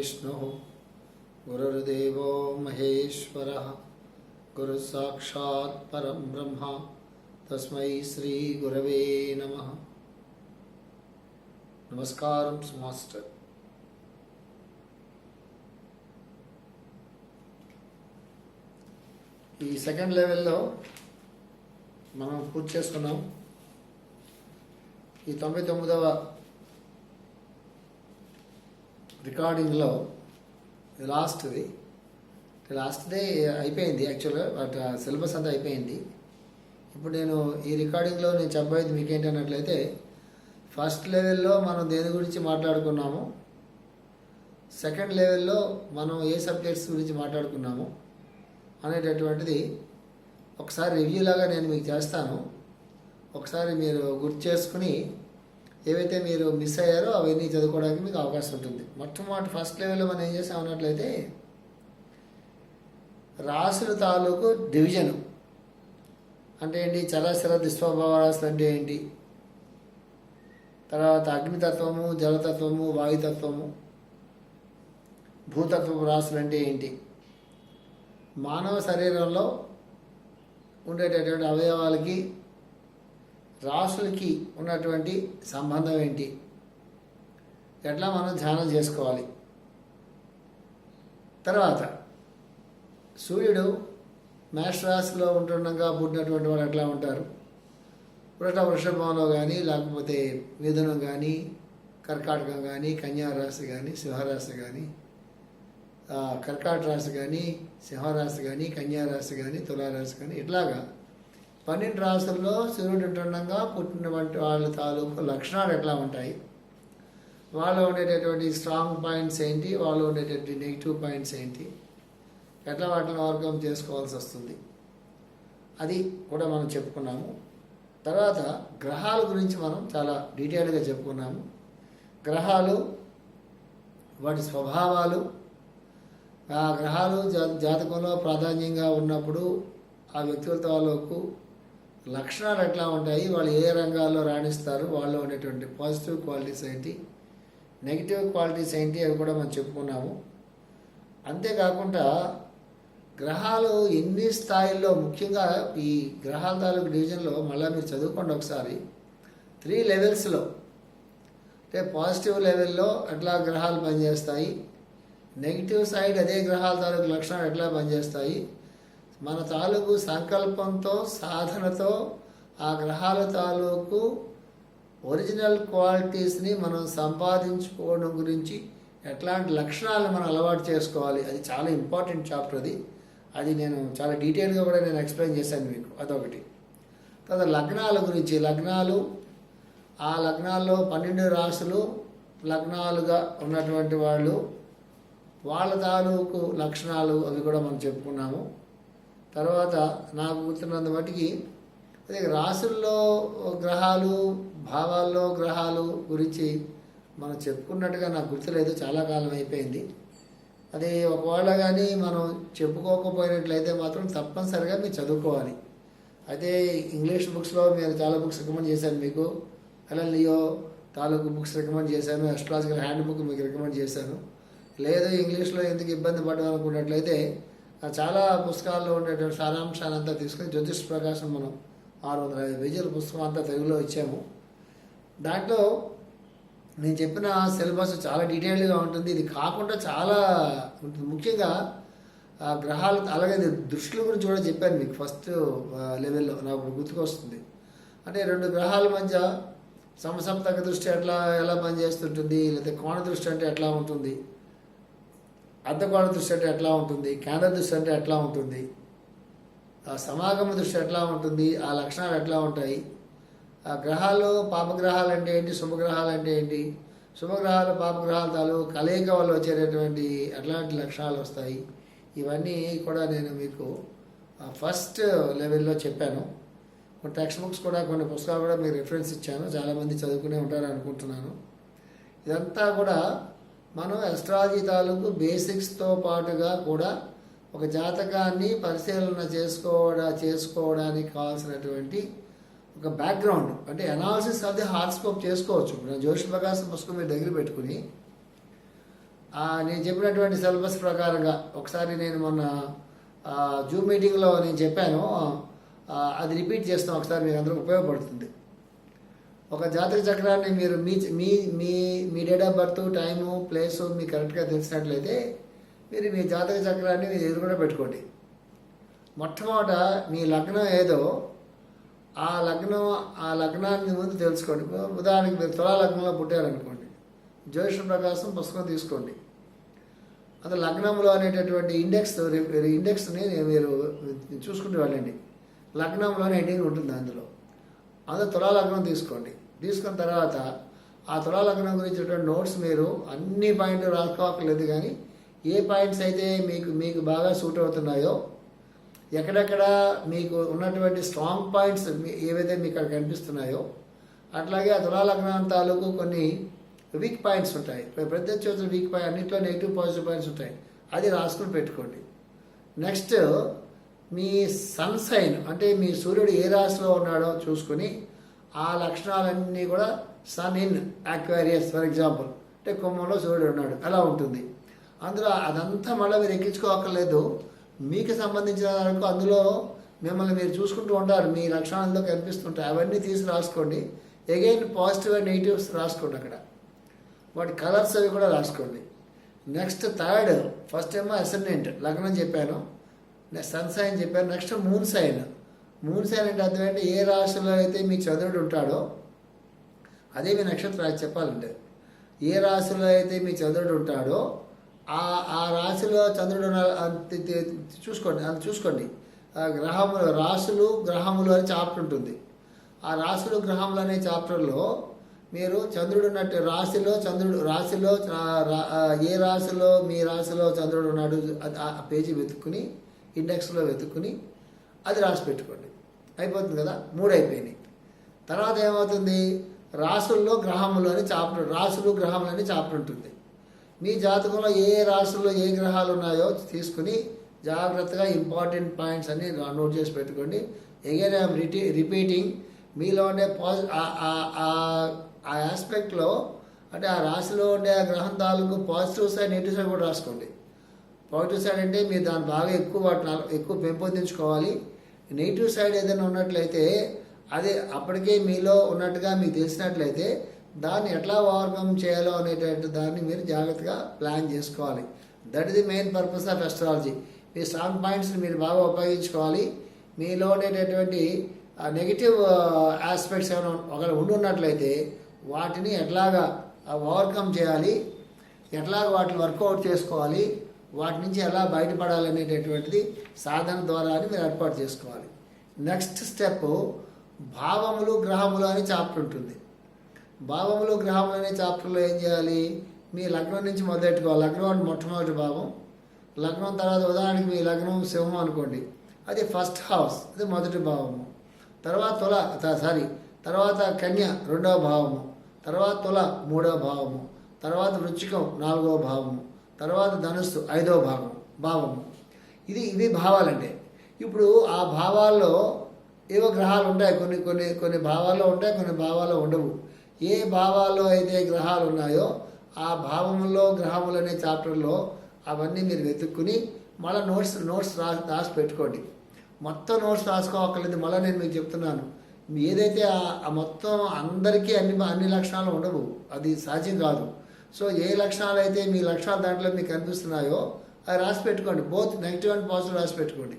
गुरुर्विष्णुः गुरुर्देवो महेश्वरः गुरुसाक्षात् परं ब्रह्म तस्मै श्रीगुरवे नमः నమస్కారం మాస్టర్ ఈ సెకండ్ లెవెల్లో మనం పూర్తి చేసుకున్నాం ఈ తొంభై తొమ్మిదవ రికార్డింగ్లో లాస్ట్ది లాస్ట్దే అయిపోయింది యాక్చువల్గా బట్ సిలబస్ అంతా అయిపోయింది. ఇప్పుడు నేను ఈ రికార్డింగ్లో నేను చెప్పేది మీకు ఏంటన్నట్లయితే ఫస్ట్ లెవెల్లో మనం దేని గురించి మాట్లాడుకున్నాము? సెకండ్ లెవెల్లో మనం ఏ సబ్జెక్ట్స్ గురించి మాట్లాడుకున్నాము? అనేటటువంటిది ఒకసారి రివ్యూ లాగా నేను మీకు చేస్తాను. ఒకసారి మీరు గుర్తు చేసుకుని ఏవైతే మీరు మిస్ అయ్యారో అవన్నీ చదువుకోవడానికి మీకు అవకాశం ఉంటుంది. మొట్టమొదటి ఫస్ట్ లెవెల్లో మనం ఏం చేసాం అన్నట్లయితే రాసుల తాలూకు డివిజను అంటే ఏంటి? చరాచర దిస్వభావ రాసులు అంటే ఏంటి? తర్వాత అగ్నితత్వము జలతత్వము వాయుతత్వము భూతత్వము రాశులు అంటే ఏంటి? మానవ శరీరంలో ఉండేటటువంటి అవయవాలకి రాసులకి ఉన్నటువంటి సంబంధం ఏంటి? ఎట్లా మనం ధ్యానం చేసుకోవాలి? తర్వాత సూర్యుడు మేష రాశిలో ఉంటుండగా పుట్టినటువంటి వాళ్ళు ఎట్లా ఉంటారు? వృష వృషభంలో కానీ లేకపోతే మిథునం కానీ కర్కాటకం కానీ కన్యారాశి కానీ సింహరాశి కానీ కర్కాట రాశి కానీ సింహరాశి కానీ కన్యారాశి కానీ తులారాశి కానీ ఇట్లాగా పన్నెండు రాసుల్లో సూర్యుడు ఉంటుండగా పుట్టినటువంటి వాళ్ళ తాలూకు లక్షణాలు ఎట్లా ఉంటాయి? వాళ్ళు ఉండేటటువంటి స్ట్రాంగ్ పాయింట్స్ ఏంటి? వాళ్ళు ఉండేటటువంటి నెగిటివ్ పాయింట్స్ ఏంటి? ఎట్లా వాటిని ఓవర్కమ్ చేసుకోవాల్సి వస్తుంది? అది కూడా మనం చెప్పుకున్నాము. తర్వాత గ్రహాల గురించి మనం చాలా డీటెయిల్గా చెప్పుకున్నాము. గ్రహాలు వాటి స్వభావాలు ఆ గ్రహాలు జా జాతకంలో ప్రాధాన్యంగా ఉన్నప్పుడు ఆ వ్యక్తుల తాలూకు లక్షణాలు ఎట్లా ఉంటాయి? వాళ్ళు ఏ రంగాల్లో రాణిస్తారు? వాళ్ళు ఉండేటువంటి పాజిటివ్ క్వాలిటీస్ ఏంటి? నెగిటివ్ క్వాలిటీస్ ఏంటి? అవి కూడా మనం చెప్పుకున్నాము. అంతేకాకుండా గ్రహాలు ఎన్ని స్థాయిల్లో? ముఖ్యంగా ఈ గ్రహాల తాలూకు డివిజన్లో మళ్ళీ మీరు చదువుకోండి ఒకసారి. త్రీ లెవెల్స్లో అంటే పాజిటివ్ లెవెల్లో ఎట్లా గ్రహాలు పనిచేస్తాయి? నెగిటివ్ సైడ్ అదే గ్రహాల తాలూకు లక్షణాలు ఎట్లా పనిచేస్తాయి? మన తాలూకు సంకల్పంతో సాధనతో ఆ గ్రహాల తాలూకు ఒరిజినల్ క్వాలిటీస్ని మనం సంపాదించుకోవడం గురించి ఎట్లాంటి లక్షణాలను మనం అలవాటు చేసుకోవాలి అది చాలా ఇంపార్టెంట్ చాప్టర్ అది. అది నేను చాలా డీటెయిల్గా కూడా నేను ఎక్స్ప్లెయిన్ చేశాను మీకు అదొకటి. తర్వాత లగ్నాల గురించి లగ్నాలు ఆ లగ్నాల్లో పన్నెండు రాసులు లగ్నాలుగా ఉన్నటువంటి వాళ్ళు వాళ్ళ తాలూకు లక్షణాలు అవి కూడా మనం చెప్పుకున్నాము. తర్వాత నాకు గుర్తున్నంత మటుకి అదే రాసుల్లో గ్రహాలు భావాల్లో గ్రహాలు గురించి మనం చెప్పుకున్నట్టుగా నాకు గుర్తులేదు చాలా కాలం అయిపోయింది. అది ఒకవేళ కానీ మనం చెప్పుకోకపోయినట్లయితే మాత్రం తప్పనిసరిగా మీరు చదువుకోవాలి. అయితే ఇంగ్లీష్ బుక్స్లో నేను చాలా బుక్స్ రికమెండ్ చేశాను మీకు. అలా లియో తాలూకు బుక్స్ రికమెండ్ చేశాను అస్ట్రాలజికల్ హ్యాండ్ బుక్ మీకు రికమెండ్ చేశాను. లేదు ఇంగ్లీష్లో ఎందుకు ఇబ్బంది పడాలనుకున్నట్లయితే చాలా పుస్తకాల్లో ఉండేటువంటి సారాంశాన్ని అంతా తీసుకొని జ్యోతిష్ ప్రకాశం మనం ఆరు వందల ఐదు పేజీల పుస్తకం అంతా తెలుగులో ఇచ్చాము. దాంట్లో నేను చెప్పిన సిలబస్ చాలా డీటెయిల్గా ఉంటుంది. ఇది కాకుండా చాలా ఉంటుంది. ముఖ్యంగా గ్రహాలు అలాగే దృష్టిల గురించి కూడా చెప్పాను మీకు ఫస్ట్ లెవెల్లో నాకు గుర్తుకొస్తుంది. అంటే రెండు గ్రహాల మధ్య సమసప్తక దృష్టి ఎట్లా ఎలా పనిచేస్తుంటుంది లేకపోతే కోణ దృష్టి అంటే ఎట్లా ఉంటుంది అర్ధగోళ దృష్టి అంటే ఎట్లా ఉంటుంది? కేంద్ర దృష్టి అంటే ఎట్లా ఉంటుంది? ఆ సమాగమ దృష్టి ఎట్లా ఉంటుంది? ఆ లక్షణాలు ఎట్లా ఉంటాయి? ఆ గ్రహాలు పాపగ్రహాలు అంటే ఏంటి? శుభగ్రహాలు అంటే ఏంటి? శుభగ్రహాలు పాపగ్రహాల తాలు కలయిక వల్ల వచ్చేటటువంటి అట్లాంటి లక్షణాలు వస్తాయి. ఇవన్నీ కూడా నేను మీకు ఫస్ట్ లెవెల్లో చెప్పాను. కొన్ని టెక్స్ట్ బుక్స్ కూడా కొన్ని పుస్తకాలు కూడా మీకు రిఫరెన్స్ ఇచ్చాను. చాలామంది చదువుకునే ఉంటారు అనుకుంటున్నాను. ఇదంతా కూడా మనం ఎస్ట్రాలజీ తాలూకు బేసిక్స్తో పాటుగా కూడా ఒక జాతకాన్ని పరిశీలన చేసుకోవడా చేసుకోవడానికి కావాల్సినటువంటి ఒక బ్యాక్గ్రౌండ్ అంటే అనాలిసిస్ అది హార్స్కోప్ చేసుకోవచ్చు. ఇప్పుడు జ్యోతిష్ ప్రకాశం పుస్తకం మీరు దగ్గర పెట్టుకుని నేను చెప్పినటువంటి సిలబస్ ప్రకారంగా ఒకసారి నేను మొన్న జూమ్ మీటింగ్లో నేను చెప్పాను అది రిపీట్ చేస్తాం ఒకసారి మీకు అందరికి ఉపయోగపడుతుంది. ఒక జాతక చక్రాన్ని మీరు మీ మీ మీ మీ date of birth time place మీకు కరెక్ట్గా తెలిసినట్లయితే మీరు మీ జాతక చక్రాన్ని మీరు ఎదురుకుండా పెట్టుకోండి. మొట్టమొదట మీ లగ్నం ఏదో ఆ లగ్నం ఆ లగ్నాన్ని ముందు తెలుసుకోండి. ఉదాహరణకి మీరు తులా లగ్నంలో పుట్టారనుకోండి. జ్యోతిష ప్రకాశం పుస్తకం తీసుకోండి. అది లగ్నంలో అనేటటువంటి ఇండెక్స్ ఇండెక్స్ని మీరు చూసుకుంటూ వెళ్ళండి. లగ్నంలోనే హెడ్డింగ్ ఉంటుంది అందులో. అందులో తులా లగ్నం తీసుకోండి. తీసుకున్న తర్వాత ఆ తులా లగ్నం గురించినటువంటి నోట్స్ మీరు అన్ని పాయింట్లు రాసుకోవట్లేదు కానీ ఏ పాయింట్స్ అయితే మీకు మీకు బాగా సూట్ అవుతున్నాయో ఎక్కడెక్కడ మీకు ఉన్నటువంటి స్ట్రాంగ్ పాయింట్స్ మీ- ఏవైతే మీకు అక్కడ కనిపిస్తున్నాయో అట్లాగే ఆ తులా లగ్నం తాలూకు కొన్ని వీక్ పాయింట్స్ ఉంటాయి. ప్రత్యక్ష చోట్ల వీక్ పాయింట్ అన్నింటిలో నెగిటివ్ పాజిటివ్ పాయింట్స్ ఉంటాయి. అది రాసుకుని పెట్టుకోండి. నెక్స్ట్ మీ సన్ సైన్ అంటే మీ సూర్యుడు ఏ రాశిలో ఉన్నాడో చూసుకుని ఆ లక్షణాలన్నీ కూడా sun in Aquarius for example. అంటే కుంభంలో సూర్యుడు ఉన్నాడు అలా ఉంటుంది. అందులో అదంతా మళ్ళీ మీరు ఎక్కించుకోక్కర్లేదు మీకు సంబంధించిన వరకు అందులో మిమ్మల్ని మీరు చూసుకుంటూ ఉంటారు మీ లక్షణాలతో కనిపిస్తుంటాయి. అవన్నీ తీసి రాసుకోండి. ఎగైన్ పాజిటివ్ అండ్ నెగిటివ్స్ రాసుకోండి అక్కడ. వాటి కలర్స్ అవి కూడా రాసుకోండి. నెక్స్ట్ థర్డ్ ఫస్ట్ ఏమో అసెండెంట్ లగ్నం చెప్పాను. సన్ సైన్ చెప్పాను. Next moon sign moon sign అంటే అర్థం ఏంటి ఏ రాశిలో అయితే మీ చంద్రుడు ఉంటాడో అదే మీ నక్షత్రం చెప్పాలంటే ఏ రాశిలో అయితే మీ చంద్రుడు ఉంటాడో ఆ ఆ రాశిలో చంద్రుడు చూసుకోండి అది చూసుకోండి. ఆ గ్రహములు రాశులు గ్రహములు అనే చాప్టర్ ఉంటుంది. ఆ రాశులు గ్రహములు అనే చాప్టర్లో మీరు చంద్రుడు ఉన్నట్టు రాశిలో చంద్రుడు రాశిలో రా- ఏ రాశిలో మీ రాశిలో చంద్రుడు ఉన్నాడు ఆ పేజీ వెతుక్కుని ఇండెక్స్లో వెతుక్కుని అది రాసి పెట్టుకోండి అయిపోతుంది కదా? మూడు అయిపోయినాయి తర్వాత ఏమవుతుంది? రాసుల్లో గ్రహములోని చాప్టర్ రాసులు గ్రహములని అని చాప్టర్ ఉంటుంది. మీ జాతకంలో ఏ రాసుల్లో ఏ గ్రహాలు ఉన్నాయో తీసుకుని జాగ్రత్తగా ఇంపార్టెంట్ పాయింట్స్ అన్ని నోట్ చేసి పెట్టుకోండి. ఎగైన్ ఐఎమ్ రిటీ రిపీటింగ్ మీలో ఉండే పాజి ఆ- ఆ- ఆ ఆస్పెక్ట్లో అంటే ఆ రాశిలో ఉండే ఆ గ్రహం తాలూకు పాజిటివ్ సైడ్ నెగిటివ్ సైడ్ కూడా రాసుకోండి. పాజిటివ్ సైడ్ అంటే మీరు దాన్ని బాగా ఎక్కువ వాటిని ఎక్కువ పెంపొందించుకోవాలి. నెగిటివ్ సైడ్ ఏదైనా ఉన్నట్లయితే అదే అప్పటికే మీలో ఉన్నట్టుగా మీకు తెలిసినట్లయితే దాన్ని ఎట్లా ఓవర్కమ్ చేయాలో అనేటువంటి దాన్ని మీరు జాగ్రత్తగా ప్లాన్ చేసుకోవాలి. That is the main purpose of astrology me strong పాయింట్స్ని మీరు బాగా ఉపయోగించుకోవాలి. మీలో ఉండేటటువంటి నెగిటివ్ ఆస్పెక్ట్స్ ఏమైనా ఒకవేళ ఉండి ఉన్నట్లయితే వాటిని ఎట్లాగా ఓవర్కమ్ చేయాలి. ఎట్లాగ వాటిని వర్కౌట్ చేసుకోవాలి. వాటి నుంచి ఎలా బయటపడాలనేటటువంటిది సాధన ద్వారా అని మీరు ఏర్పాటు చేసుకోవాలి. నెక్స్ట్ స్టెప్ భావములు గ్రహములు అనే చాప్టర్ ఉంటుంది. భావములు గ్రహములు అనే చాప్టర్లో ఏం చేయాలి? మీ లగ్నం నుంచి మొదలెట్టుకోవాలి. లగ్నం అంటే మొట్టమొదటి భావం. లగ్నం తర్వాత ఉదాహరణకి మీ లగ్నం సింహం అనుకోండి. అది ఫస్ట్ హౌస్ అది మొదటి భావము. తర్వాత తుల సారీ తర్వాత కన్య రెండవ భావము. తర్వాత తుల మూడవ భావము. తర్వాత వృచ్చికం నాలుగవ భావము. తర్వాత ధనుస్సు ఐదవ భాగం భావము. ఇది ఇవి భావాలంటే. ఇప్పుడు ఆ భావాల్లో ఏవో గ్రహాలు ఉంటాయి కొన్ని కొన్ని కొన్ని భావాల్లో ఉంటాయి కొన్ని భావాల్లో ఉండవు. ఏ భావాల్లో అయితే గ్రహాలు ఉన్నాయో ఆ భావములో గ్రహములు అనే చాప్టర్లో అవన్నీ మీరు వెతుక్కుని మళ్ళీ నోట్స్ నోట్స్ రా రాసి పెట్టుకోండి. మొత్తం నోట్స్ రాసుకోవక్కర్లేదు. మళ్ళీ నేను మీకు చెప్తున్నాను. ఏదైతే ఆ- ఆ మొత్తం అందరికీ అన్ని అన్ని లక్షణాలు ఉండవు అది సాధ్యం కాదు. సో ఏ లక్షణాలు అయితే మీ లక్షణాలు దాంట్లో మీకు కనిపిస్తున్నాయో అవి రాసి పెట్టుకోండి. బోత్ నెగిటివ్ అండ్ పాజిటివ్ రాసి పెట్టుకోండి.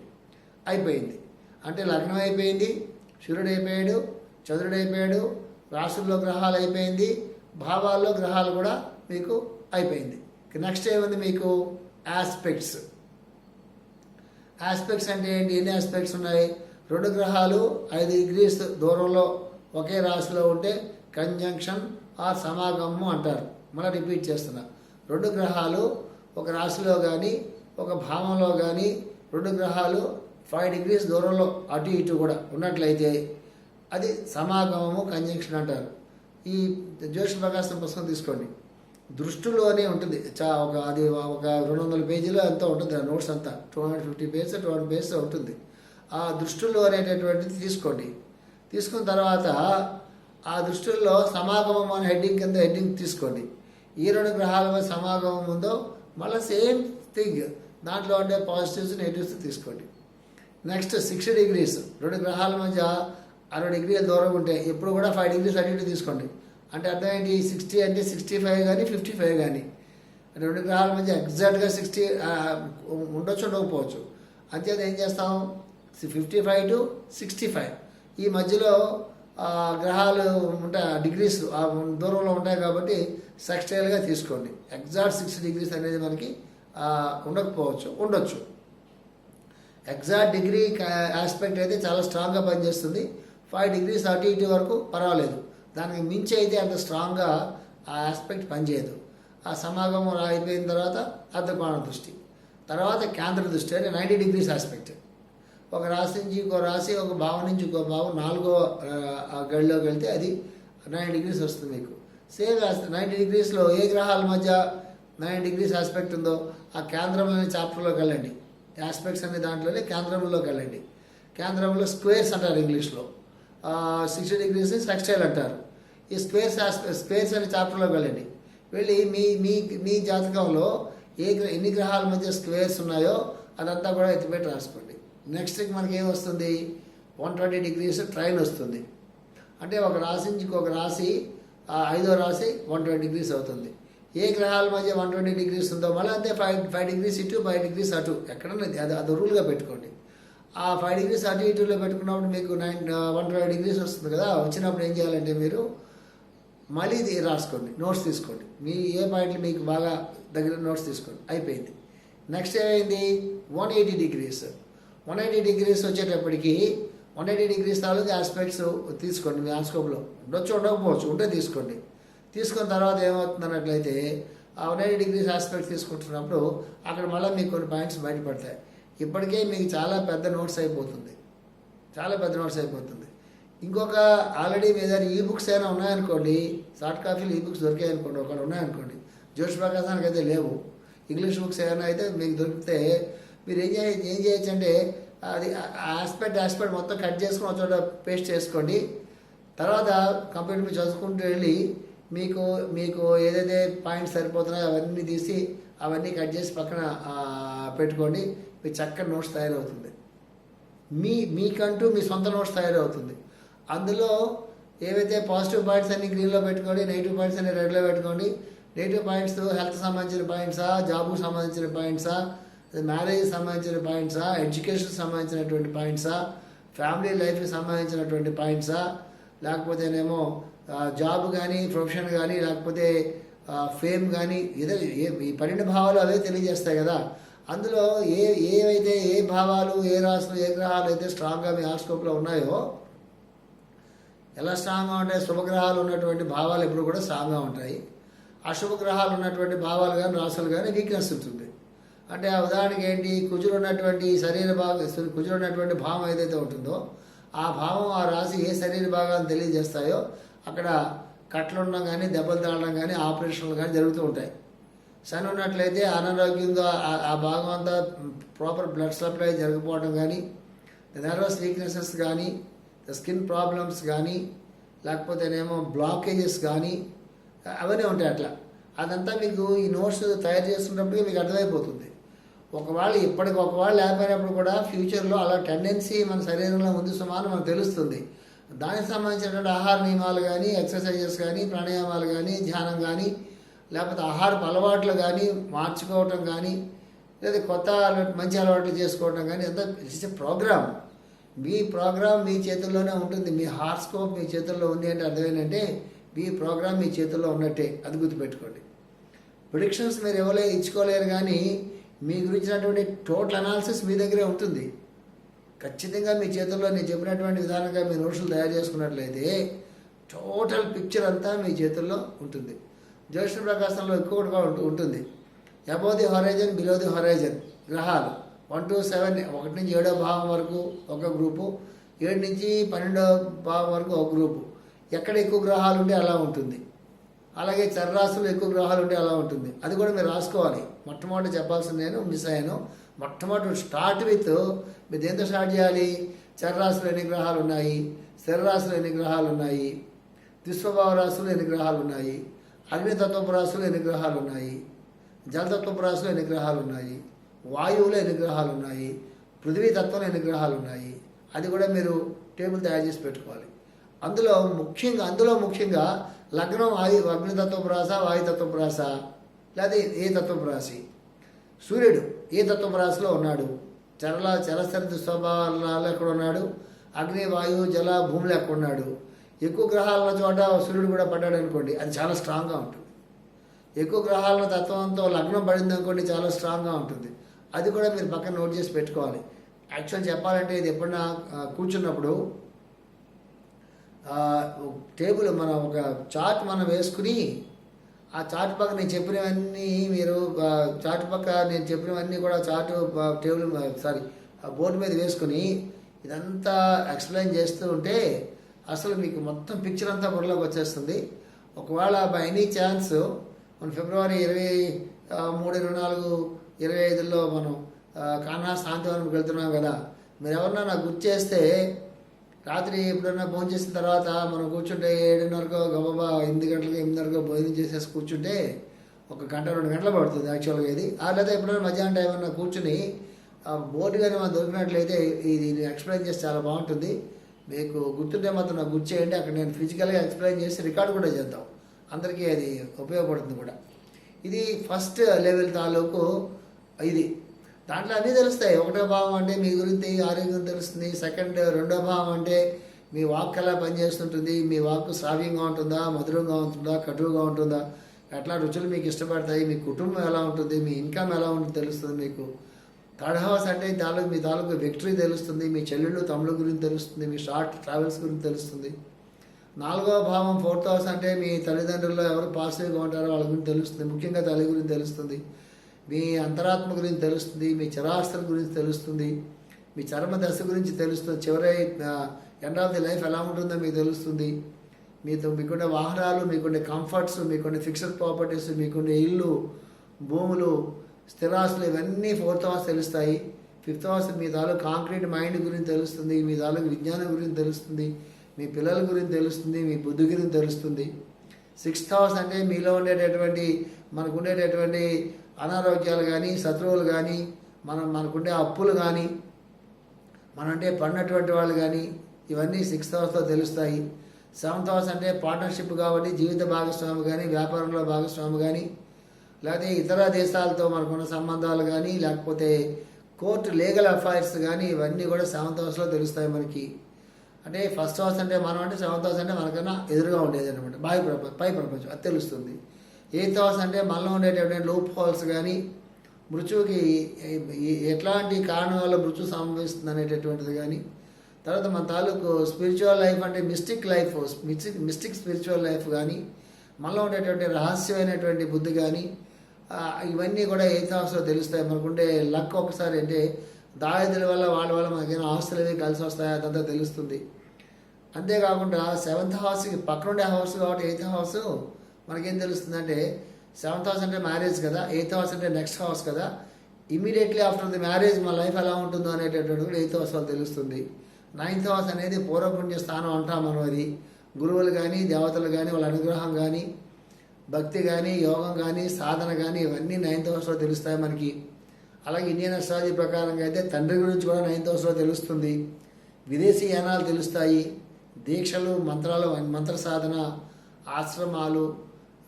అయిపోయింది. అంటే లగ్నం అయిపోయింది సూర్యుడు అయిపోయాడు చంద్రుడు అయిపోయాడు రాశుల్లో గ్రహాలు అయిపోయింది భావాల్లో గ్రహాలు కూడా మీకు అయిపోయింది. నెక్స్ట్ ఏముంది మీకు? ఆస్పెక్ట్స్ ఆస్పెక్ట్స్ అంటే ఏంటి? ఎన్ని ఆస్పెక్ట్స్ ఉన్నాయి? రెండు గ్రహాలు ఐదు డిగ్రీస్ దూరంలో ఒకే రాశిలో ఉంటే కంజంక్షన్ ఆ సమాగమము అంటారు. మళ్ళీ రిపీట్ చేస్తున్నా. రెండు గ్రహాలు ఒక రాశిలో కానీ ఒక భావంలో కానీ రెండు గ్రహాలు ఫైవ్ డిగ్రీస్ దూరంలో అటు ఇటు కూడా ఉన్నట్లయితే అది సమాగమము కంజంక్షన్ అంటారు. ఈ జ్యోష ప్రకాశం పుస్తకం తీసుకోండి. దృష్టిలోనే ఉంటుంది. చా ఒక అది ఒక రెండు వందల పేజీలో అంతా ఉంటుంది. ఆ నోట్స్ అంతా two hundred fifty pages two hundred pages ఉంటుంది. ఆ దృష్టిలో అనేటటువంటిది తీసుకోండి. తీసుకున్న తర్వాత ఆ దృష్టిల్లో సమాగమం అనే హెడ్డింగ్ కింద హెడ్డింగ్ తీసుకోండి. ఈ రెండు గ్రహాల మధ్య సమాగమం ఉందో మళ్ళీ సేమ్ థింగ్. దాంట్లో ఉండే పాజిటివ్స్ నెగిటివ్స్ తీసుకోండి. Next sixty degrees. రెండు గ్రహాల మధ్య అరవై డిగ్రీల దూరం ఉంటే ఎప్పుడు కూడా ఫైవ్ డిగ్రీస్ అటు ఇటు తీసుకోండి. అంటే అర్థం ఏంటి సిక్స్టీ అంటే సిక్స్టీ ఫైవ్ కానీ ఫిఫ్టీ ఫైవ్ కానీ రెండు గ్రహాల మధ్య ఎగ్జాక్ట్గా సిక్స్టీ ఉండొచ్చు ఉండకపోవచ్చు. అంతేత ఏం చేస్తాం? Fifty five to sixty five. ఈ మధ్యలో గ్రహాలు ఉంటాయి డిగ్రీస్ ఆ దూరంలో ఉంటాయి కాబట్టి సెక్స్టైల్గా తీసుకోండి. ఎగ్జాక్ట్ సిక్స్ డిగ్రీస్ అనేది మనకి ఉండకపోవచ్చు ఉండొచ్చు. ఎగ్జాక్ట్ డిగ్రీ ఆస్పెక్ట్ అయితే చాలా స్ట్రాంగ్గా పనిచేస్తుంది. ఫైవ్ డిగ్రీస్ అటు ఇటు వరకు పర్వాలేదు. దానికి మించి అయితే అంత స్ట్రాంగ్గా ఆ ఆస్పెక్ట్ పనిచేయదు. ఆ సమాగమం అయిపోయిన తర్వాత అర్ధకోణ దృష్టి. తర్వాత కేంద్ర దృష్టి అంటే నైంటీ డిగ్రీస్ ఆస్పెక్ట్ ఒక రాశి నుంచి ఇంకో రాశి ఒక భావం నుంచి ఇంకో భావం నాలుగో గడిలోకి వెళ్తే అది నైన్ డిగ్రీస్ వస్తుంది మీకు. సేమ్ నైంటీ డిగ్రీస్లో ఏ గ్రహాల మధ్య నైన్ డిగ్రీస్ ఆస్పెక్ట్ ఉందో ఆ కేంద్రంలోని చాప్టర్లోకి వెళ్ళండి. ఆస్పెక్ట్స్ అనే దాంట్లోనే కేంద్రంలోకి వెళ్ళండి. కేంద్రంలో స్క్వేర్స్ అంటారు ఇంగ్లీష్లో సిక్స్టీ డిగ్రీస్ సెక్స్టైల్ అంటారు. ఈ స్క్వేర్స్ స్క్వేర్స్ అనే చాప్టర్లోకి వెళ్ళండి. వెళ్ళి మీ మీ మీ జాతకంలో ఏ గ్ర- ఎన్ని గ్రహాల మధ్య స్క్వేర్స్ ఉన్నాయో అదంతా కూడా ఎత్తిపెట్టి రాసుకోండి. నెక్స్ట్ మనకి ఏం వస్తుంది? వన్ ట్వంటీ డిగ్రీస్ ట్రైన్ వస్తుంది. అంటే ఒక రాశి నుంచి ఇంకొక రాశి ఐదో రాశి వన్ ట్వంటీ డిగ్రీస్ అవుతుంది. ఏ గ్రహాల మధ్య వన్ ట్వంటీ డిగ్రీస్ ఉందో మళ్ళీ అంతే ఫైవ్ ఫైవ్ డిగ్రీస్ ఇటు ఫైవ్ డిగ్రీస్ అటు. ఎక్కడన్నా అది అది రూల్గా పెట్టుకోండి. ఆ ఫైవ్ డిగ్రీస్ అటు ఇటులో పెట్టుకున్నప్పుడు మీకు నైన్ వన్ ట్వంటీ డిగ్రీస్ వస్తుంది కదా? వచ్చినప్పుడు ఏం చేయాలంటే మీరు మళ్ళీ ఇది రాసుకోండి నోట్స్ తీసుకోండి. మీ ఏ పాయింట్లు మీకు బాగా దగ్గర నోట్స్ తీసుకోండి. అయిపోయింది. నెక్స్ట్ ఏమైంది? One eighty degrees one eighty degrees వచ్చేటప్పటికి వన్ ఎయిటీ డిగ్రీస్ తాలూకు ఆస్పెక్ట్స్ తీసుకోండి మీ ఆస్కోప్లో ఉండొచ్చు ఉండకపోవచ్చు ఉంటే తీసుకోండి. తీసుకున్న తర్వాత ఏమవుతుందన్నట్లయితే ఆ వన్ ఎయిటీ డిగ్రీస్ ఆస్పెక్ట్ తీసుకుంటున్నప్పుడు అక్కడ మళ్ళీ మీకు కొన్ని పాయింట్స్ బయటపడతాయి. ఇప్పటికే మీకు చాలా పెద్ద నోట్స్ అయిపోతుంది. చాలా పెద్ద నోట్స్ అయిపోతుంది. ఇంకొక ఆల్రెడీ మీ దగ్గర ఈ బుక్స్ అయినా ఉన్నాయనుకోండి సాఫ్ట్ కాపీలు ఈ బుక్స్ దొరికాయనుకోండి ఒకటి ఉన్నాయనుకోండి జ్యోష్ ప్రకాశానికి అయితే లేవు. ఇంగ్లీష్ బుక్స్ ఏమైనా అయితే మీకు దొరికితే మీరు ఏం చేయ ఏం చేయొచ్చు అంటే అది ఆస్పెక్ట్ ఆస్పెక్ట్ మొత్తం కట్ చేసుకుని ఒక చోట పేస్ట్ చేసుకోండి. తర్వాత కంప్యూటర్ మీద చదువుకుంటూ వెళ్ళి మీకు మీకు ఏదైతే పాయింట్స్ సరిపోతున్నాయో అవన్నీ తీసి అవన్నీ కట్ చేసి పక్కన పెట్టుకోండి. మీ చక్కని నోట్స్ తయారవుతుంది. మీ మీకంటూ మీ సొంత నోట్స్ తయారవుతుంది. అందులో ఏవైతే పాజిటివ్ పాయింట్స్ అన్ని గ్రీన్లో పెట్టుకోండి నెగిటివ్ పాయింట్స్ అన్ని రెడ్లో పెట్టుకోండి. నెగిటివ్ పాయింట్స్ హెల్త్ సంబంధించిన పాయింట్సా జాబుకు సంబంధించిన పాయింట్సా మ్యారేజ్కి సంబంధించిన పాయింట్సా ఎడ్యుకేషన్కి సంబంధించినటువంటి పాయింట్సా ఫ్యామిలీ లైఫ్కి సంబంధించినటువంటి పాయింట్సా లేకపోతేనేమో జాబ్ కానీ ప్రొఫెషన్ కానీ లేకపోతే ఫేమ్ కానీ ఏదో ఏ ఈ పన్నెండు భావాలు అవే తెలియజేస్తాయి కదా. అందులో ఏ ఏవైతే ఏ భావాలు ఏ రాశులు ఏ గ్రహాలు అయితే స్ట్రాంగ్గా మీ హాస్కోప్లో ఉన్నాయో ఎలా స్ట్రాంగ్గా ఉంటాయి శుభగ్రహాలు ఉన్నటువంటి భావాలు ఎప్పుడు కూడా స్ట్రాంగ్గా ఉంటాయి. అశుభగ్రహాలు ఉన్నటువంటి భావాలు కానీ రాసులు కానీ వీక్నెస్ ఉంటుంది. అంటే ఆ ఉదాహరణకి ఏంటి? కుజులు ఉన్నటువంటి శరీర భాగం కుజులు ఉన్నటువంటి భావం ఏదైతే ఉంటుందో ఆ భావం ఆ రాశి ఏ శరీర భాగాన్ని తెలియజేస్తాయో అక్కడ కట్లు ఉండడం కానీ దెబ్బలు తాగడం కానీ ఆపరేషన్లు కానీ జరుగుతూ ఉంటాయి. శని ఉన్నట్లయితే అనారోగ్యంగా ఆ- ఆ భాగం అంతా ప్రాపర్ బ్లడ్ సప్లై జరగకపోవడం కానీ నర్వస్ వీక్నెసెస్ కానీ స్కిన్ ప్రాబ్లమ్స్ కానీ లేకపోతేనేమో బ్లాకేజెస్ కానీ అవన్నీ ఉంటాయి అట్లా. అదంతా మీకు ఈ నోట్స్ తయారు చేస్తున్నప్పుడు మీకు అర్థమైపోతుంది. ఒకవేళ ఇప్పటికి ఒకవేళ లేకపోయినప్పుడు కూడా ఫ్యూచర్లో అలా టెండెన్సీ మన శరీరంలో ఉంది సుమారు మనకు తెలుస్తుంది. దానికి సంబంధించినటువంటి ఆహార నియమాలు కానీ ఎక్సర్సైజెస్ కానీ ప్రాణాయామాలు కానీ ధ్యానం కానీ లేకపోతే ఆహారపు అలవాట్లు కానీ మార్చుకోవటం కానీ లేదా కొత్త మంచి అలవాట్లు చేసుకోవటం కానీ ఎంత ఇట్స్ ఎ ప్రోగ్రామ్ మీ ప్రోగ్రామ్ మీ చేతుల్లోనే ఉంటుంది. మీ హార్స్కోప్ మీ చేతుల్లో ఉంది అంటే అర్థం ఏంటంటే మీ ప్రోగ్రామ్ మీ చేతుల్లో ఉన్నట్టే. అది గుర్తుపెట్టుకోండి. ప్రిడిక్షన్స్ మీరు ఎవరో ఇచ్చుకోలేరు కానీ మీ గురించినటువంటి టోటల్ అనాలిసిస్ మీ దగ్గరే ఉంటుంది. ఖచ్చితంగా మీ చేతుల్లో నేను చెప్పినటువంటి విధానంగా మీ నోట్స్లు తయారు చేసుకున్నట్లయితే టోటల్ పిక్చర్ అంతా మీ చేతుల్లో ఉంటుంది. జ్యోతిష ప్రకాశంలో ఎక్కువగా ఉంటుంది. Above the horizon below the horizon గ్రహాలు. వన్ టు సెవెన్ ఒకటి నుంచి ఏడో భావం వరకు ఒక గ్రూపు ఏడు నుంచి పన్నెండో భావం వరకు ఒక గ్రూపు ఎక్కడ ఎక్కువ గ్రహాలు ఉంటే అలా ఉంటుంది. అలాగే చర్రాసులు ఎక్కువ గ్రహాలు ఉంటే అలా ఉంటుంది. అది కూడా మీరు రాసుకోవాలి. మొట్టమొదటి చెప్పాల్సింది నేను మిస్ అయ్యాను. మొట్టమొదటి స్టార్ట్ విత్ మీరు దేంతో స్టార్ట్ చేయాలి? చర్రాసులు ఎన్ని గ్రహాలు ఉన్నాయి? స్థిరరాశులు ఎన్ని గ్రహాలు ఉన్నాయి? దుష్ప్రభావ రాశులు ఎన్ని గ్రహాలు ఉన్నాయి? అగ్నితత్వపు రాశులు ఎన్ని గ్రహాలు ఉన్నాయి? జలతత్వపు రాశులు ఎన్ని గ్రహాలు ఉన్నాయి? వాయువులో ఎన్ని గ్రహాలు ఉన్నాయి? పృథ్వీ తత్వంలో ఎన్ని గ్రహాలు ఉన్నాయి? అది కూడా మీరు టేబుల్ తయారు చేసి పెట్టుకోవాలి. అందులో ముఖ్యంగా అందులో ముఖ్యంగా లగ్నం వాయు అగ్నితత్వపు రాస వాయుతత్వపు రాస లేదా ఏ తత్వపు రాశి సూర్యుడు ఏ తత్వపు రాశిలో ఉన్నాడు? చరల చరసరిత స్వభావాలు ఎక్కడ ఉన్నాడు? అగ్ని వాయువు జల భూములు ఎక్కడ ఉన్నాడు? ఎక్కువ గ్రహాల చోట సూర్యుడు కూడా పడ్డాడు అనుకోండి అది చాలా స్ట్రాంగ్గా ఉంటుంది. ఎక్కువ గ్రహాల తత్వంతో లగ్నం పడింది అనుకోండి చాలా స్ట్రాంగ్గా ఉంటుంది. అది కూడా మీరు పక్కన నోట్ చేసి పెట్టుకోవాలి. యాక్చువల్ చెప్పాలంటే ఇది ఎప్పుడన్నా కూర్చున్నప్పుడు టేబుల్ మనం ఒక చార్ట్ మనం వేసుకుని ఆ చార్ట్ పక్క నేను చెప్పినవన్నీ మీరు చాటు చార్ట్ పక్క నేను చెప్పినవన్నీ కూడా చార్ట్ టేబుల్ సారీ బోర్డు మీద వేసుకుని ఇదంతా ఎక్స్ప్లెయిన్ చేస్తూ ఉంటే అసలు మీకు మొత్తం పిక్చర్ అంతా బుర్రలోకి వచ్చేస్తుంది. ఒకవేళ బై ఎనీ ఛాన్స్ మన ఫిబ్రవరి ఇరవై మూడు ఇరవై నాలుగు ఇరవై ఐదులో మనం కానా శాంతివనంకి వెళ్తున్నాం కదా. మీరు ఎవరన్నా నాకు గుర్తు చేస్తే రాత్రి ఎప్పుడన్నా భోజనం చేసిన తర్వాత మనం కూర్చుంటే ఏడున్నరకో గబబా ఎనిమిది గంటలకు ఎనిమిదిన్నరకో భోజనం చేసేసి కూర్చుంటే ఒక గంట రెండు గంటలు పడుతుంది యాక్చువల్గా ఇది. ఆ లేదా ఎప్పుడైనా మధ్యాహ్నం టైం అన్నా కూర్చుని బోర్డు కానీ మనం దొరికినట్లయితే ఇది ఎక్స్ప్లెయిన్ చేస్తే చాలా బాగుంటుంది. మీకు గుర్తుంటే మాత్రం నాకు గుర్తు చేయండి. అక్కడ నేను ఫిజికల్గా ఎక్స్ప్లెయిన్ చేసి రికార్డు కూడా చేద్దాం. అందరికీ అది ఉపయోగపడుతుంది కూడా. ఇది ఫస్ట్ లెవెల్ తాలూకు ఇది. దాంట్లో అన్నీ తెలుస్తాయి. ఒకటో భావం అంటే మీ గురించి ఆరోగ్యం తెలుస్తుంది. సెకండ్ రెండో భావం అంటే మీ వాక్ ఎలా పనిచేస్తుంటుంది? మీ వాక్ శ్రావ్యంగా ఉంటుందా? మధురంగా ఉంటుందా? కటువుగా ఉంటుందా? ఎట్లా రుచులు మీకు ఇష్టపడతాయి. మీ కుటుంబం ఎలా ఉంటుంది? మీ ఇన్కమ్ ఎలా ఉంటుంది తెలుస్తుంది మీకు. థర్డ్ హౌస్ అంటే తాలూకు మీ తాలూకు విక్టరీ తెలుస్తుంది. మీ చెల్లెళ్ళు తమిళ గురించి తెలుస్తుంది. మీ షార్ట్ ట్రావెల్స్ గురించి తెలుస్తుంది. నాలుగవ భావం ఫోర్త్ హౌస్ అంటే మీ తల్లిదండ్రుల్లో ఎవరు పాజిటివ్గా ఉంటారో వాళ్ళ గురించి తెలుస్తుంది. ముఖ్యంగా తల్లి గురించి తెలుస్తుంది. మీ అంతరాత్మ గురించి తెలుస్తుంది మీ చరాస్తుల గురించి తెలుస్తుంది మీ చర్మ దశ గురించి తెలుస్తుంది చివరి ఎండ్ ఆఫ్ ది లైఫ్ ఎలా ఉంటుందో మీకు తెలుస్తుంది. మీతో మీకుండే వాహనాలు మీకుండే కంఫర్ట్స్ మీకుండే ఫిక్స్డ్ ప్రాపర్టీస్ మీకుండే ఇల్లు భూములు స్థిరాస్తులు ఇవన్నీ ఫోర్త్ హౌస్ తెలుస్తాయి. ఫిఫ్త్ హౌస్ మీ తాలూకు కాంక్రీట్ మైండ్ గురించి తెలుస్తుంది మీ తాలూకు విజ్ఞానం గురించి తెలుస్తుంది మీ పిల్లల గురించి తెలుస్తుంది మీ బుద్ధి గురించి తెలుస్తుంది. సిక్స్త్ హౌస్ అంటే మీలో ఉండేటటువంటి మనకు ఉండేటటువంటి అనారోగ్యాలు కానీ శత్రువులు కానీ మనం మనకుండే అప్పులు కానీ మనంటే పడినటువంటి వాళ్ళు కానీ ఇవన్నీ సిక్స్త్ హౌస్లో తెలుస్తాయి. సెవెంత్ హౌస్ అంటే పార్ట్నర్షిప్ కాబట్టి జీవిత భాగస్వామి కానీ వ్యాపారంలో భాగస్వామి కానీ లేకపోతే ఇతర దేశాలతో మనకున్న సంబంధాలు కానీ లేకపోతే కోర్టు లీగల్ అఫైర్స్ కానీ ఇవన్నీ కూడా సెవెంత్ హౌస్లో తెలుస్తాయి మనకి. అంటే ఫస్ట్ హౌస్ అంటే మనం అంటే సెవెంత్ హౌస్ అంటే మనకన్నా ఎదురుగా ఉండేది అనమాట బాయ్ ప్రపంచం పై ప్రపంచం అది తెలుస్తుంది. ఎయిత్ హౌస్ అంటే మనలో ఉండేటటువంటి లూప్ హోల్స్ కానీ మృత్యువుకి ఎట్లాంటి కారణం వల్ల మృత్యు సంభవిస్తుంది అనేటటువంటిది కానీ తర్వాత మన తాలూకు స్పిరిచువల్ లైఫ్ అంటే mystic life mystic mystic spiritual life కానీ మనలో ఉండేటువంటి రహస్యమైనటువంటి బుద్ధి కానీ ఇవన్నీ కూడా ఎయిత్ హౌస్లో తెలుస్తాయి మనకుండే లక్ ఒకసారి అంటే దాయదుల వల్ల వాళ్ళ వల్ల మనకేమైనా ఆస్తులు అవి కలిసి వస్తాయి అదంతా తెలుస్తుంది. అంతేకాకుండా సెవెంత్ హౌస్కి పక్కనుండే హౌస్ కాబట్టి ఎయిత్ హౌస్ మనకేం తెలుస్తుందంటే సెవెంత్ హౌస్ అంటే మ్యారేజ్ కదా ఎయిత్ హౌస్ అంటే నెక్స్ట్ హౌస్ కదా. ఇమీడియట్లీ ఆఫ్టర్ ది మ్యారేజ్ మన లైఫ్ ఎలా ఉంటుందో అనేటటువంటి కూడా ఎయిత్ హౌస్ వాళ్ళు తెలుస్తుంది. నైన్త్ హౌస్ అనేది పూర్వపుణ్య స్థానం అంటాం మనం అది. గురువులు కానీ దేవతలు కానీ వాళ్ళ అనుగ్రహం కానీ భక్తి కానీ యోగం కానీ సాధన కానీ ఇవన్నీ నైన్త్ హౌస్లో తెలుస్తాయి మనకి. అలాగే ఇండియన్ అస్ట్రాలజీ ప్రకారంగా అయితే తండ్రి గురించి కూడా నైన్త్ హౌస్లో తెలుస్తుంది. విదేశీ యానాలు తెలుస్తాయి. దీక్షలు మంత్రాలు మంత్ర సాధన ఆశ్రమాలు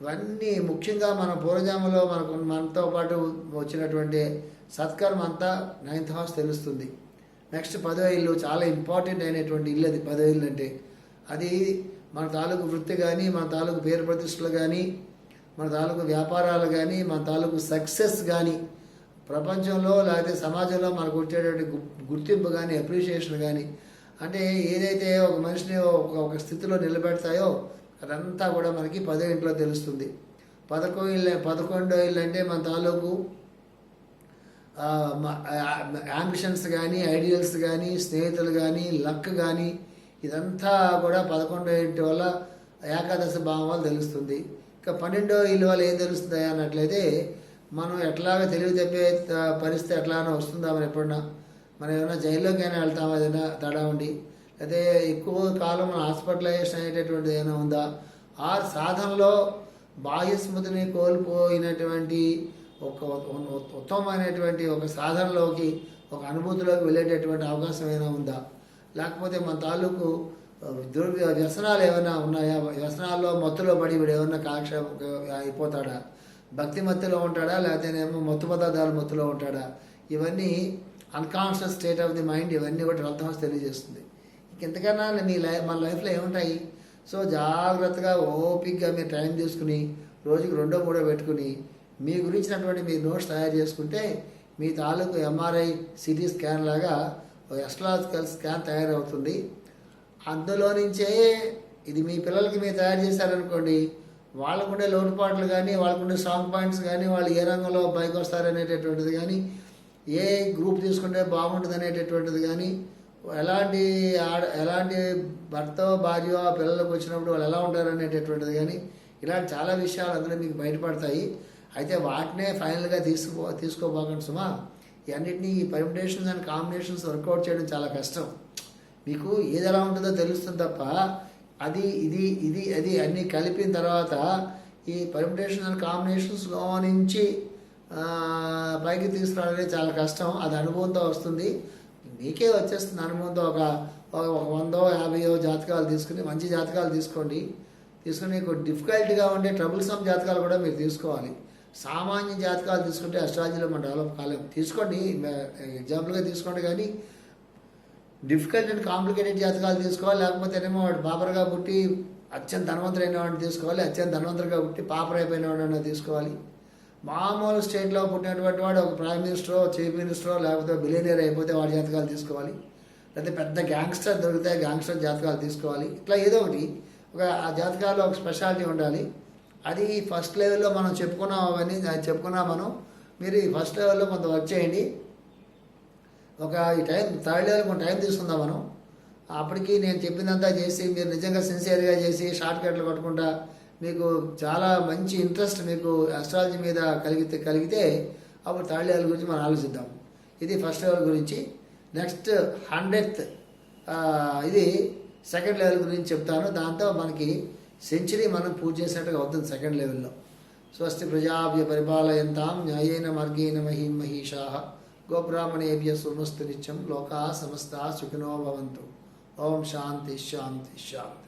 ఇవన్నీ ముఖ్యంగా మన పూర్వజాములో మనకు మనతో పాటు వచ్చినటువంటి సత్కర్మ అంతా నైన్త్ హౌస్ తెలుస్తుంది. నెక్స్ట్ పదో ఇల్లు చాలా ఇంపార్టెంట్ అయినటువంటి ఇల్లు అది. పదో ఇల్లు అంటే అది మన తాలూకు వృత్తి కానీ మన తాలూకు పేరు ప్రతిష్టలు కానీ మన తాలూకు వ్యాపారాలు కానీ మన తాలూకు సక్సెస్ కానీ ప్రపంచంలో లేకపోతే సమాజంలో మనకు వచ్చేటువంటి గుర్తింపు కానీ అప్రిషియేషన్ కానీ అంటే ఏదైతే ఒక మనిషిని ఒక ఒక స్థితిలో నిలబెడతాయో అదంతా కూడా మనకి పదో ఇంట్లో తెలుస్తుంది. పదకొండు ఇల్లు పదకొండో ఇల్లు అంటే మన తాలూకు యాంబిషన్స్ కానీ ఐడియల్స్ కానీ స్నేహితులు కానీ లక్ కానీ ఇదంతా కూడా పదకొండో ఇంటి వల్ల ఏకాదశ భావం వల్ల తెలుస్తుంది. ఇంకా పన్నెండో ఇల్లు వల్ల ఏం తెలుస్తుంది అన్నట్లయితే మనం ఎట్లాగ తెలివి తప్పే పరిస్థితి ఎట్లానో వస్తుందా మనం ఎప్పుడన్నా? మనం ఏమైనా జైల్లోకి అయినా వెళ్తామా ఏదైనా తడా ఉండి? అయితే ఎక్కువ కాలం హాస్పిటలైజేషన్ అయ్యేటటువంటిది ఏమైనా ఉందా? ఆ సాధనలో బాహ్య స్మృతిని కోల్పోయినటువంటి ఒక ఉత్తమమైనటువంటి ఒక సాధనలోకి ఒక అనుభూతిలోకి వెళ్ళేటటువంటి అవకాశం ఏమైనా ఉందా? లేకపోతే మన తాలూకు దుర్వ్య వ్యసనాలు ఏమైనా ఉన్నాయా? వ్యసనాల్లో మత్తులో పడి వీడు ఏమన్నా కాలక్షేపం అయిపోతాడా? భక్తి మత్తులో ఉంటాడా? లేకపోతేనేమో మత్తు పదార్థాల మత్తులో ఉంటాడా? ఇవన్నీ unconscious state of the mind ఇవన్నీ కూడా ట్వెల్త్ తెలియజేస్తుంది. ఇంతకన్నా మీ లైఫ్ మన లైఫ్లో ఏముంటాయి? సో జాగ్రత్తగా ఓపిక్గా మీరు టైం తీసుకుని రోజుకి రెండో మూడో పెట్టుకుని మీ గురించినటువంటి మీ నోట్స్ తయారు చేసుకుంటే మీ తాలూకు ఎంఆర్ఐ సిటీ స్కాన్ లాగా ఒక ఎస్ట్రాలజికల్ స్కాన్ తయారవుతుంది. అందులో నుంచే ఇది మీ పిల్లలకి మీరు తయారు చేశారనుకోండి వాళ్ళకుండే లోటుపాట్లు కానీ వాళ్ళకుండే స్ట్రాంగ్ పాయింట్స్ కానీ వాళ్ళు ఏ రంగంలో పైకి వస్తారనేటటువంటిది కానీ ఏ గ్రూప్ తీసుకుంటే బాగుంటుంది అనేటటువంటిది కానీ ఎలాంటి ఆడ ఎలాంటి భర్త భార్య పిల్లలకు వచ్చినప్పుడు వాళ్ళు ఎలా ఉంటారు అనేటటువంటిది కానీ ఇలాంటి చాలా విషయాలు అందులో మీకు బయటపడతాయి. అయితే వాటినే ఫైనల్గా తీసుకో తీసుకోబోకండి సుమా. ఇవన్నిటినీ ఈ పర్మిటేషన్స్ అండ్ కాంబినేషన్స్ వర్కౌట్ చేయడం చాలా కష్టం. మీకు ఏది ఎలా ఉంటుందో తెలుస్తుంది తప్ప అది ఇది ఇది అది అన్నీ కలిపిన తర్వాత ఈ పర్మిటేషన్ అండ్ కాంబినేషన్స్లో నుంచి పైకి తీసుకురావడం చాలా కష్టం. అది అనుభవంతో వస్తుంది. మీకే వచ్చేస్తుంది అనుభవంతో ఒక ఒక వందో యాభైయో జాతకాలు తీసుకుని మంచి జాతకాలు తీసుకోండి. తీసుకుని మీకు డిఫికల్ట్గా ఉండే ట్రబుల్సమ్ జాతకాలు కూడా మీరు తీసుకోవాలి. సామాన్య జాతకాలు తీసుకుంటే అస్ట్రాలజీలో మనం డెవలప్ కాలేము తీసుకోండి ఎగ్జాంపుల్గా తీసుకోండి కానీ డిఫికల్ట్ అండ్ కాంప్లికేటెడ్ జాతకాలు తీసుకోవాలి. లేకపోతే ఏమో వాడు బాబర్గా పుట్టి అత్యంత ధనవంతుడైన వాడిని తీసుకోవాలి అత్యంత ధనవంతుడిగా పుట్టి పాపర్ అయిపోయిన వాడిని తీసుకోవాలి. మామూలు స్టేట్లో పుట్టినటువంటి వాడు ఒక ప్రైమ్ మినిస్టరో చీఫ్ మినిస్టరో లేకపోతే బిలియనియర్ అయిపోతే వాడి జాతకాలు తీసుకోవాలి. లేకపోతే పెద్ద గ్యాంగ్స్టర్ దొరికితే గ్యాంగ్స్టర్ జాతకాలు తీసుకోవాలి. ఇట్లా ఏదో ఒకటి. ఒక ఆ జాతకాల్లో ఒక స్పెషాలిటీ ఉండాలి. అది ఫస్ట్ లెవెల్లో మనం చెప్పుకున్నాం అవన్నీ అది చెప్పుకున్నాం మనం. మీరు ఈ ఫస్ట్ లెవెల్లో కొంత వర్క్ చేయండి. ఒక ఈ టైం థర్డ్ లెవెల్ కొంత టైం తీసుకుందాం మనం. అప్పటికి నేను చెప్పిందంతా చేసి మీరు నిజంగా సిన్సియర్గా చేసి షార్ట్ కట్లు కొట్టుకుంటా మీకు చాలా మంచి ఇంట్రెస్ట్ మీకు అస్ట్రాలజీ మీద కలిగితే కలిగితే అప్పుడు థర్డ్ లెవెల్ గురించి మనం ఆలోచిద్దాం. ఇది ఫస్ట్ లెవెల్ గురించి. నెక్స్ట్ హండ్రెడ్ ఇది సెకండ్ లెవెల్ గురించి చెప్తాను. దాంతో మనకి సెంచరీ మనం పూజ చేసినట్టుగా అవుతుంది సెకండ్ లెవెల్లో స్వస్తి ప్రజాభ్య పరిపాలయంతాం న్యాయేన మార్గేణ మహిం మహిషా గోబ్రాహ్మణేభ్య సుమస్తు నిత్యం లోకా సమస్త సుఖినో భవంతు. ఓం శాంతి శాంతి శాంతి.